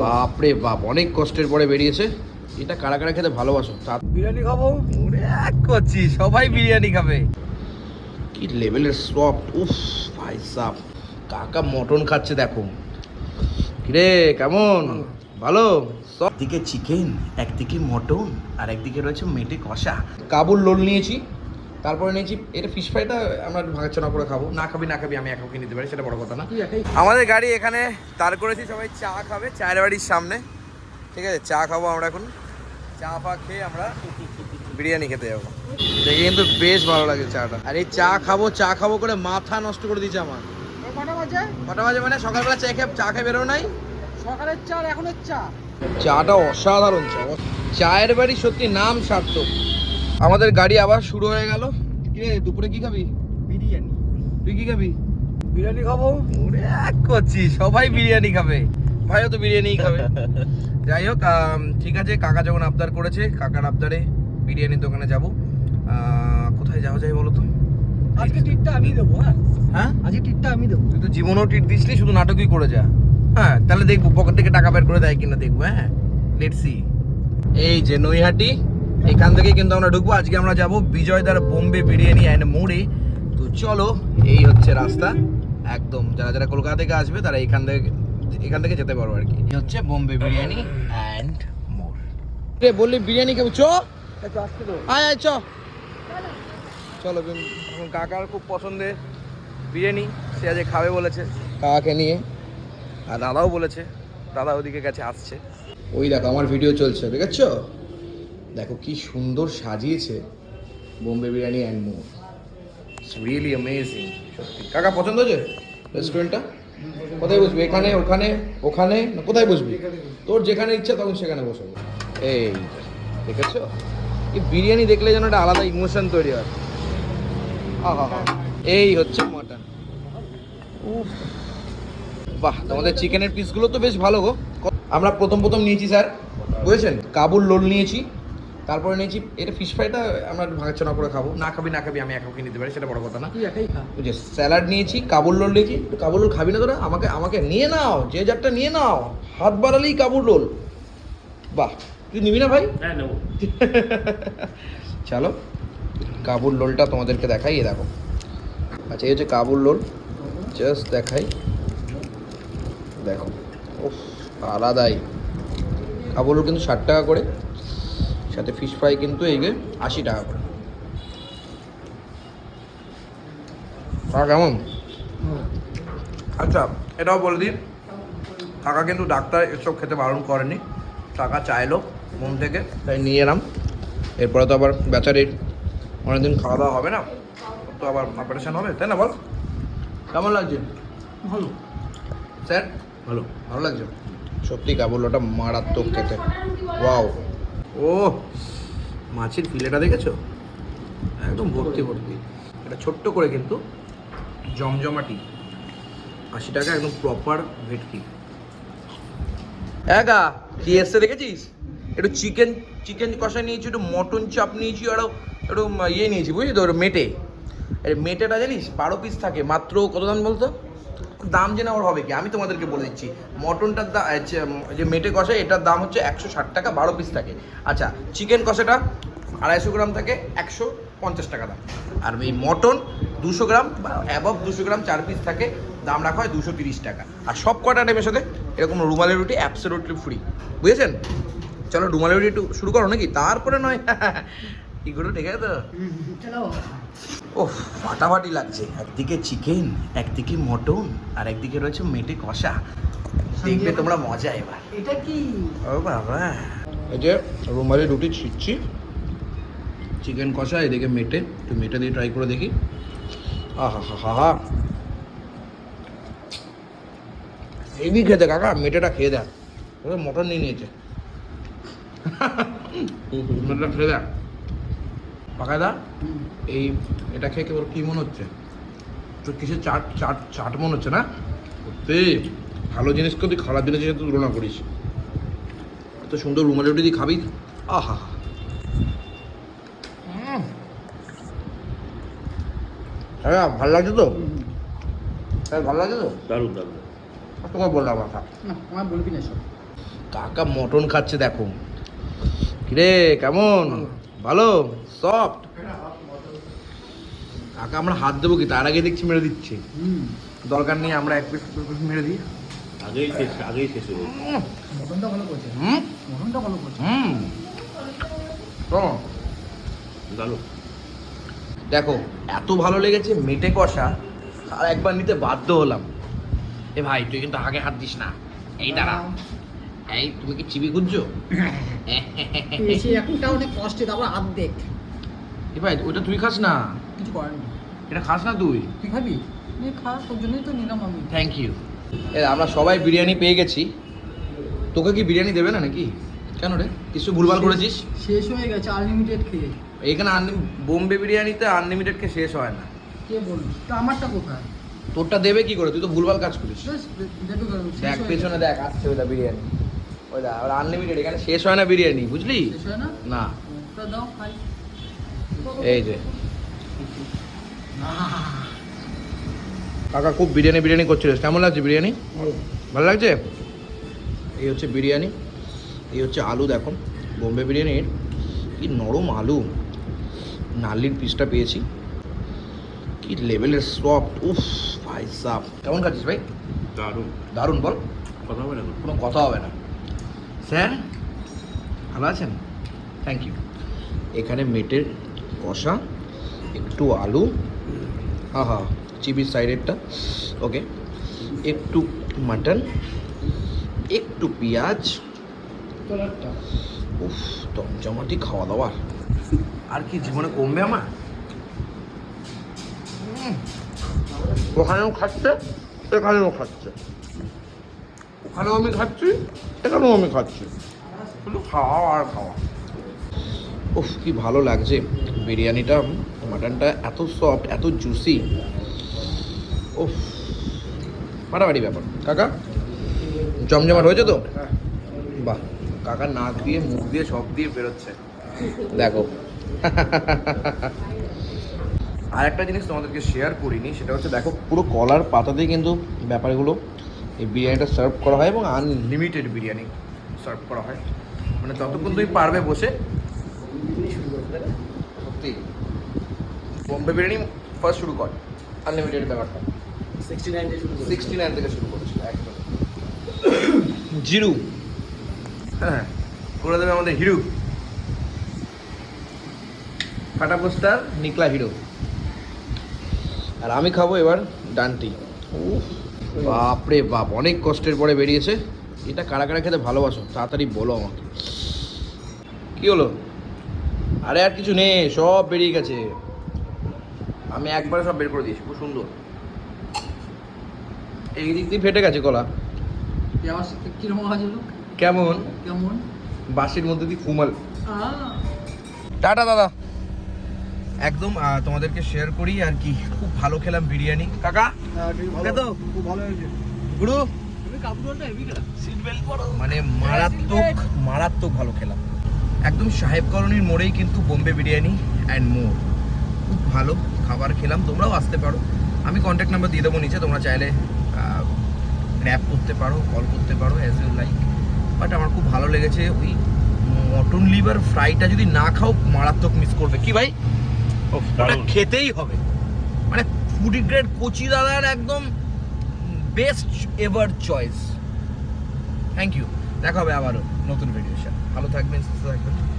বাপরে বাপ অনেক কষ্টের পরে বেরিয়েছে। এটা কারা কারা খেতে ভালোবাসো? তা বিরিয়ানি খাব? করছি সবাই বিরিয়ানি খাবে। কি লেভেলের সফট উফ ভাই সাপ কাকা মটন খাচ্ছে দেখো। কিরে কেমন? ভালো। একদিকে চিকেন একদিকে মটন আর একদিকে রয়েছে মেটে কষা। কাবুল লোল নিয়েছি। তারপরে নিয়েছি এটা ফিশ ফ্রাইটা আমরা ভাগাচনা করে খাব। না খাবি না খাবি আমি একাও কিনে নিতে পারি সেটা বড় কথা না। আমাদের গাড়ি এখানে তার করেছি সবাই চা খাবে চায়ের বাড়ির সামনে। ঠিক আছে চা খাব আমরা এখন। চা ফা খেয়ে আমরা বিরিয়ানি খেতে যাব। দেখে কিন্তু বেশ ভালো লাগে চাটা। আর এই চা খাব চা খাব করে মাথা নষ্ট করে দিচ্ছে আমার। কটা বাজে? মানে সকালবেলা চা খেয়ে চা খেয়ে বেরো নাই। সকালের চা আর এখনের চা? চাটা অসাধারণ চা। চায়ের বাড়ি সত্যি নাম সার্থক। আমাদের গাড়ি আবার শুরু হয়ে গেল। কিরে দুপুরে কি খাবি? বিরিয়ানি। তুই কি খাবি? বিরিয়ানি খাব। ওরে এক করছি সবাই বিরিয়ানি খাবে। ভাইও তো বিরিয়ানিই খাবে। যাই হোক ঠিক আছে কাকা যখন আবদার করেছে কাকার আবদারে বিরিয়ানির দোকানে যাব। কোথায় যাওয়া যায় বলো তো? আজকে টিটটা আমি দেবো হ্যাঁ? হ্যাঁ? আজকে টিটটা আমি দেবো। তুই তো জীবনও টিট দিসলি শুধু নাটকই করে যা। হ্যাঁ তাহলে দেখব পকেট থেকে টাকা বের করে দেয় কিনা দেখব হ্যাঁ? লেট সি এই যে নৈহাটি এখান থেকে কিন্তু আমরা ঢুকবো। আজকে আমরা যাব বিজয়দার বোম্বে বিরিয়ানি অ্যান্ড মোড়ে। তো চলো, এই হচ্ছে রাস্তা। একদম যারা যারা কলকাতা থেকে আসবে, তারা এখান থেকে এখান থেকে যেতে পারব আর কি। হচ্ছে বোম্বে বিরিয়ানি অ্যান্ড মোড়। রে বললি বিরিয়ানি খাব? চ। আয় আয়, চ। চলো এখন কাকার খুব পছন্দের বিরিয়ানি, সে আজকে খাবে বলেছে। কাকাকে নিয়ে। আর দাদাও বলেছে, দাদা ওদিকে গেছে, আসছে। ওই দেখো, আমার ভিডিও চলছে, দেখেছ? দেখো কি সুন্দর সাজিয়েছে Bombay biryani and more it's really amazing কাকা, পছন্দ হয়েছে রেস্টুরেন্টটা কোথায় বসবি? এখানে, ওখানে ওখানে? কোথায় বসবি? তোর যেখানে ইচ্ছা তখন সেখানে বসবো। এই দেখেছ? এই বিরিয়ানি দেখলে যেন একটা আলাদা ইমোশন তৈরি হয়। আহা এই হচ্ছে মাটন উফ। বাহ, তোমাদের চিকেনের পিসগুলো তো বেশ ভালো গো। আমরা প্রথম প্রথম নিয়েছি, স্যার। বুঝেছেন? কাবুল লোল নিয়েছি। তারপরে নিয়েছি এটা ফিশ ফ্রাইটা আমরা ভাগাচনা করে খাব। না খাবি না খাবি আমি একাও কিনে নিতে পারি সেটা বড় কথা না। তুই একাই খা। যে স্যালাড নিয়েছি কাবুল রোল নিয়েছি কাবুল রোল খাবি না তোরা? আমাকে আমাকে নিয়ে নাও যে যারটা নিয়ে নাও। হাত বাড়ালেই কাবুল রোল। বাহ তুই নিবি না ভাই? হ্যাঁ নেব। চলো কাবুল রোলটা তোমাদেরকে দেখাই এ দেখো। আচ্ছা এই হচ্ছে কাবুল রোল। জাস্ট দেখাই। দেখো উফ আলাদাই। কাবুল রোল কিন্তু ষাট টাকা করে। সাথে ফিশ ফ্রাই কিন্তু এই যে আশি টাকা করে। আর কেমন? আচ্ছা এটাও বলে দিই কাকা কিন্তু ডাক্তার এসব খেতে বারণ করেনি। কাকা চাইলো মন থেকে। তাই নিয়ে এলাম। এরপরে তো আবার বেচারির অনেকদিন খাওয়া দাওয়া হবে না? ওর তো আবার অপারেশন হবে তাই না বল? কেমন লাগছে? ভালো। স্যার? ভালো। ভালো লাগছে? সত্যি কাবুলোটা মারাত্মক খেতে। ওয়াও। ও মাছের ফিলেটা দেখেছ? একদম ভর্তি ভর্তি। এটা ছোট্ট করে কিন্তু জমজমাটি। আশি টাকা একদম প্রপার ভেটকি। একা কি এসছে দেখেছিস? একটু চিকেন চিকেন কষা নিয়েছি, একটু মটন চাপ নিয়েছি আরও একটু ইয়ে নিয়েছি, বুঝলি তো মেটে। মেটেটা জানিস, বারো পিস থাকে। মাত্র কত দাম বলতো? দাম জেনে ওর হবে কি? আমি তোমাদেরকে বলে দিচ্ছি। মটনটার দাম যে মেটে কষা এটার দাম হচ্ছে একশো ষাট টাকা, বারো পিস থাকে। আচ্ছা চিকেন কষাটা আড়াইশো গ্রাম থাকে, একশো পঞ্চাশ টাকা দাম। আর এই মটন দুশো গ্রাম বা অ্যাবভ দুশো গ্রাম, চার পিস থাকে, দাম রাখা হয় দুশো তিরিশ টাকা। আর সব কটা টাইমের সাথে এরকম রুমালের রুটি অ্যাবসোলুটলি ফ্রি বুঝেছেন? চলো রুমালের রুটি একটু শুরু করো নাকি? তারপরে নয় করো ঠিক আছে তো? ও ফাটাফাটি লাগছে। একদিকে চিকেন একদিকে মটন আর একদিকে রয়েছে মেটে কষা। দেখবে তোমরা মজা এবার। এটা কি? ও বাবা। এই যে রুমালি রুটি ছিটছি। চিকেন কষা এদিকে মেটে। একটু মেটে দিয়ে ট্রাই করে দেখি। আহা হা হা হা হেভি খেতে কাকা মেটেটা খেয়ে দেখ। ওরা মটন নিয়ে নিয়েছে। মেটেটা খেয়ে দেখ। পাকাদা এই এটা খেয়ে কেবল কী মনে হচ্ছে? তো কিসের চাট চাট চাট মনে হচ্ছে না? সত্যি ভালো জিনিসকে তুই খারাপ জিনিসের সাথে তুলনা করিস। এত সুন্দর রুমালি রুটি দিয়ে খাবি? আহা। হ্যাঁ ভালো লাগছে তো? হ্যাঁ ভালো লাগছে তো? দারুণ দারুণ। তোমার বললাম কথা না আমার বলবি না সব। কাকা মটন খাচ্ছে দেখো। কিরে কেমন? ভালো সফট কাকা আমরা হাত দেবো কি? তার আগে দেখছি মেরে দিচ্ছে। হুম দরকার নেই আমরা এক পিস পিস মেরে দিই। আগেই শেষ আগেই শেষ হয়ে মটনটা ভালো করছে। হুম? মটনটা ভালো করছে। হুম। ভালো দেখো এত ভালো লেগেছে মেটে কষা আর একবার নিতে বাধ্য হলাম। এ ভাই তুই কিন্তু আগে হাত দিস না। এই দাঁড়া। এই তুমি কি চিবি খুঁজছো বেশি একটা অনেক কষ্টে তারপর দেখ এ ভাই ওটা তুই খাস না? কিছু করেন না এটা খাস না তুই? তুই খাবি? নে খা তোর জন্যই তো নিলাম আমি। থ্যাংক ইউ আমরা সবাই বিরিয়ানি পেয়ে গেছি। তোকে কি বিরিয়ানি দেবে না নাকি? কেন রে? কিছু ভুলভাল করেছিস? শেষ হয়ে গেছে আনলিমিটেড খেয়ে। এখানে বোম্বে বিরিয়ানিতে আনলিমিটেড কে শেষ হয় না। কে বলল? তো আমারটা কোথায়? তোরটা দেবে কি করে? তুই তো ভুলভাল কাজ করিস। দেখ পেছনে। দেখ আসছে ওটা বিরিয়ানি। ওই দেখ ওটা আনলিমিটেড এখানে শেষ হয় না বিরিয়ানি বুঝলি? শেষ হয় না? না। তো দাও খাই। এই যে। কাকা খুব বিরিয়ানি বিরিয়ানি করছিলিস। কেমন লাগছে বিরিয়ানি? ভালো। লাগছে? এই হচ্ছে বিরিয়ানি। এই হচ্ছে আলু দেখো। বোম্বে বিরিয়ানির কি নরম আলু। নালির পিসটা পেয়েছি। কি লেভেলের সফট উফ ভাই সাপ কেমন খাচ্ছিস ভাই? দারুণ। দারুণ বল। কথা হবে না। কোনো কথা হবে না। স্যার ভালো আছেন? থ্যাংক ইউ এখানে মেটের কষা একটু আলু হা হা চিবির সাইডেরটা ওকে একটু মাটন একটু পেঁয়াজ। উফ জমজমাটি খাওয়া দাওয়া আর কি জীবনে কমবে আমার? ওখানেও খাচ্ছে এখানেও খাচ্ছে। ওখানেও আমি খাচ্ছি। এখানেও আমি খাচ্ছি। শুধু খাওয়া আর খাওয়া। উফ কি ভালো লাগছে। বিরিয়ানিটা মাটনটা এত সফট এত জুসি উফ ফাটাফাটি ব্যাপার। কাকা জমজমাট হয়েছে তো? বাহ কাকা নাক দিয়ে মুখ দিয়ে সব দিয়ে বেরোচ্ছে। দেখো। আর একটা জিনিস তোমাদেরকে শেয়ার করিনি সেটা হচ্ছে দেখো পুরো কলার পাতাতেই কিন্তু ব্যাপারগুলো এই বিরিয়ানিটা সার্ভ করা হয় এবং আনলিমিটেড বিরিয়ানি সার্ভ করা হয়। মানে যতক্ষণ তুমি পারবে বসে। সত্যি। বোম্বে বিরিয়ানি ফার্স্ট শুরু কর। আনলিমিটেড ব্যাপারটা। সিক্সটি নাইন সিক্সটি নাইন থেকে শুরু করেছিল একদম। জিরু। হ্যাঁ করে দেবে আমাদের হিরো। ফাটা পোস্টার নিকলা হিরো। আর আমি খাব এবার ডান্টি। উফ, বাপরে বাপ অনেক কষ্টের পরে বেরিয়েছে। এটা কারা কারা খেতে ভালোবাসো তাড়াতাড়ি বলো আমাকে। কি হলো? আরে আর কিছু নেই সব বেরিয়ে গেছে। আমি একবারে সব বের করে দিয়েছি খুব সুন্দর। এই দিক দিয়ে ফেটে গেছে কলা কীরকম কেমন? কেমন? বাসির মধ্যে দিয়ে কুমাল টাটা দাদা। একদম তোমাদেরকে শেয়ার করি আর কি। খুব ভালো খেলাম বিরিয়ানি। কাকা? তো? খুব ভালো হয়েছে। গুরু? তুমি কাপড়টা হেভি খেলা। সিট বেল্ট পরো। মানে মারাত্মক মারাত্মক ভালো খেলাম একদম সাহেব কলোনির মোড়েই কিন্তু বোম্বে বিরিয়ানি অ্যান্ড মোর খুব ভালো খাবার খেলাম তোমরাও আসতে পারো। আমি কন্ট্যাক্ট নাম্বার দিয়ে দেবো নিচে তোমরা চাইলে গ্র্যাব করতে পারো কল করতে পারো অ্যাজ ইউ লাইক বাট আমার খুব ভালো লেগেছে ওই মটন লিভার ফ্রাইটা যদি না খাও মারাত্মক মিস করবে। কি ভাই? ওটা খেতেই হবে। মানে ফুডি গ্রেড কচি দাদার একদম best ever choice thank you দেখা হবে আবারও নতুন ভিডিও ভালো থাকবেন সুস্থ থাকবেন।